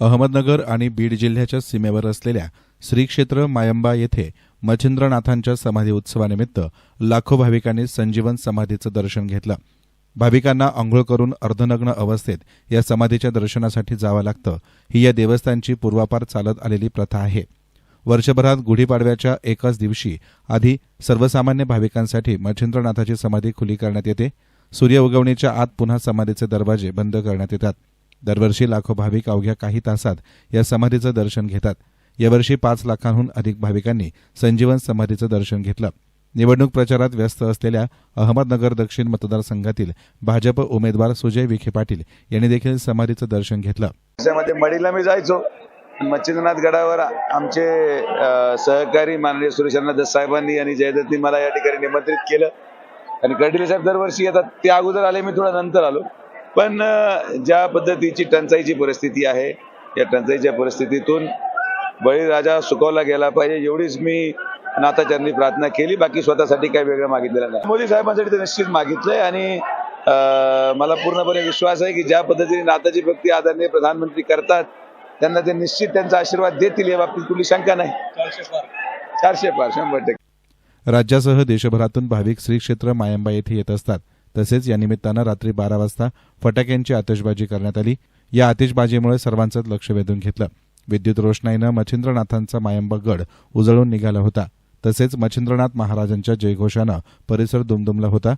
अहमदनगर आणि बीड जिल्ह्याच्या सीमेवर असलेल्या श्री क्षेत्र मायंबा येथे मच्छिंद्रनाथांच्या समाधी उत्सवानिमित्त लाखो भाविकांनी संजीवन समाधीचं दर्शन घेतलं. भाविकांना आंघोळ करून अर्धनग्न अवस्थेत या समाधीच्या दर्शनासाठी जावं लागतं ही या देवस्थानची पूर्वापार चालत आलेली प्रथा आहे. वर्षभरात गुढीपाडव्याच्या एकाच दिवशी आधी सर्वसामान्य भाविकांसाठी मच्छिंद्रनाथाची समाधी खुली करण्यात येते. सूर्य उगवणीच्या आत पुन्हा समाधीचे दरवाजे बंद करण्यात येतात. दरवर्षी लाखो भाविक अवघ्या काही तासात या समाधीचं दर्शन घेतात. यावर्षी पाच लाखांहून अधिक भाविकांनी संजीवन समाधीचं दर्शन घेतलं. निवडणूक प्रचारात व्यस्त असलेल्या अहमदनगर दक्षिण मतदारसंघातील भाजप उमेदवार सुजय विखे पाटील यांनी देखील समाधीचं दर्शन घेतलं. त्याच्यामध्ये मडीला मी जायचो. मच्छिंद्रनाथ गडावर आमचे सहकारी माननीय सुरेशांना दस साहेबांनी आणि जयदत्तनी मला या ठिकाणी निमंत्रित केलं. आणि कर्डिले साहेब दरवर्षी येतात. ते अगोदर आले मी थोडा नंतर आलो. पण ज्या पद्धतीची टंचाईची परिस्थिती आहे या टंचाईच्या परिस्थितीतून बळीराजा सुकवला गेला पाहिजे एवढीच मी नाथाचरणी प्रार्थना केली. बाकी स्वतःसाठी काही वेगळं मागितलेलं नाही. मोदी साहेबांसाठी ते निश्चित मागितलंय आणि मला पूर्णपणे विश्वास आहे की ज्या पद्धतीने नाताची भक्ती आदरणीय प्रधानमंत्री करतात त्यांना ते निश्चित त्यांचा आशीर्वाद देतील या बाबतीत कुठली शंका नाही. चारशे पार. शंभर टक्के. राज्यासह देशभरातून भाविक श्री क्षेत्र मायंबा येथे येत असतात. तसेच या निमित्तानं रात्री बारा वाजता फटाक्यांची आतषबाजी करण्यात आली. या आतिषबाजीमुळे सर्वांचंच लक्ष वेधून घेतलं. विद्युत रोषणाईनं मच्छिंद्रनाथांचा मायंबा गड उजळून निघाला होता. तसेच मच्छिंद्रनाथ महाराजांच्या जयघोषानं परिसर दुमदुमला होता.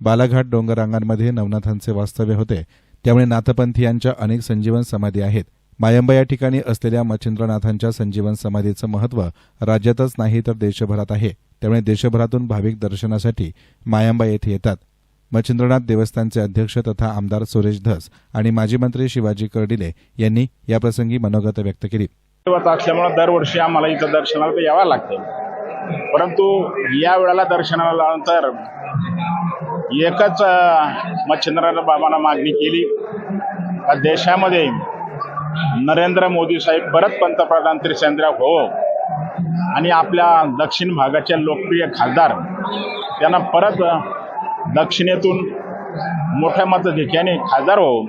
बालाघाट डोंगरांगांमध्ये नवनाथांचे वास्तव्य होते. त्यामुळे नाथपंथीयांच्या अनेक संजीवन समाधी आहेत. मायंबा या ठिकाणी असलेल्या मच्छिंद्रनाथांच्या संजीवन समाधीचं महत्त्व राज्यातच नाही तर देशभरात आहे. त्यामुळे देशभरातून भाविक दर्शनासाठी मायंबा येथे येतात. मच्छिंद्रनाथ देवस्थानचे अध्यक्ष तथा आमदार सुरेश धस आणि माजी मंत्री शिवाजी कर्डिले यांनी याप्रसंगी मनोगत व्यक्त केली. असल्यामुळे दरवर्षी आम्हाला इथं दर्शनाला यावं लागतं. परंतु या वेळेला दर्शनाला नंतर एकच मच्छिंद्रनाथ बाबांना मागणी केली. देशामध्ये नरेंद्र मोदी साहेब परत पंतप्रधान त्रिसेंद्र हो आणि आपल्या दक्षिण भागाचे लोकप्रिय खासदार त्यांना परत दक्षिणेतून मोठ्या मतधिक्याने खासदार हो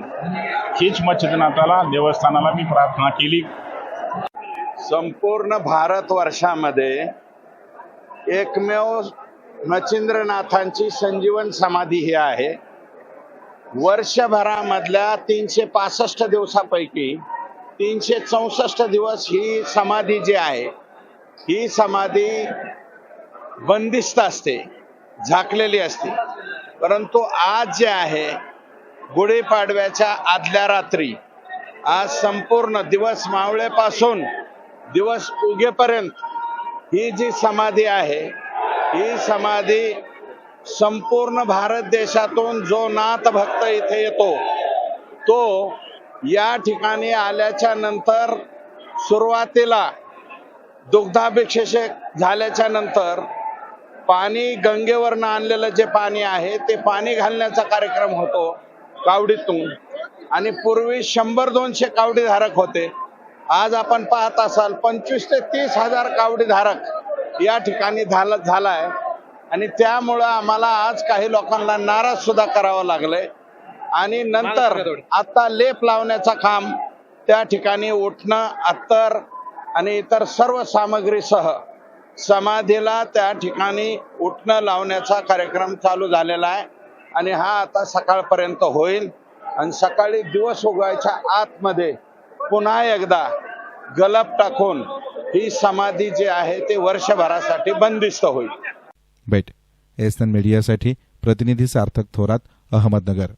हीच मच्छिनाथाला देवस्थानाला मी प्रार्थना केली. संपूर्ण भारतवर्षामध्ये एकमेव मच्छिंद्रनाथांची संजीवन समाधी ही आहे. वर्षभरामधल्या तीनशे पासष्ट दिवसापैकी तीनशे चौसष्ट दिवस ही समाधी जी आहे ही समाधी बंदिस्त असते झाकलेली असते. परंतु आज जे आहे गुढीपाडव्याच्या आदल्या रात्री आज संपूर्ण दिवस मावळेपासून दिवस उगेपर्यंत ही जी समाधी आहे ही समाधी संपूर्ण भारत देशातून जो नाथ भक्त इथे येतो तो या ठिकाणी आल्याच्यानंतर सुरुवातीला दुग्धाभिषेक झाल्याच्यानंतर पाणी गंगेवरनं आणलेलं जे पाणी आहे ते पाणी घालण्याचा कार्यक्रम होतो कावडीतून. आणि पूर्वी शंभर दोनशे कावडी धारक होते. आज आपण पाहत असाल पंचवीस ते तीस हजार कावडी धारक या ठिकाणी झाला झालाय. आणि त्यामुळं आम्हाला आज काही लोकांना नाराज सुद्धा करावं लागलंय. आणि नंतर आता लेप लावण्याचं काम त्या ठिकाणी उठणं अत्तर आणि इतर सर्व सामग्रीसह समाधीला त्या ठिकाणी उठणं लावण्याचा कार्यक्रम चालू झालेला आहे. आणि हा आता सकाळपर्यंत होईल. आणि सकाळी दिवस उगवायच्या आतमध्ये पुन्हा एकदा गलप टाकून ही समाधी जी आहे ते वर्षभरासाठी बंदिस्त होईल. बेट एसन मीडियासाठी प्रतिनिधी सार्थक थोरात अहमदनगर.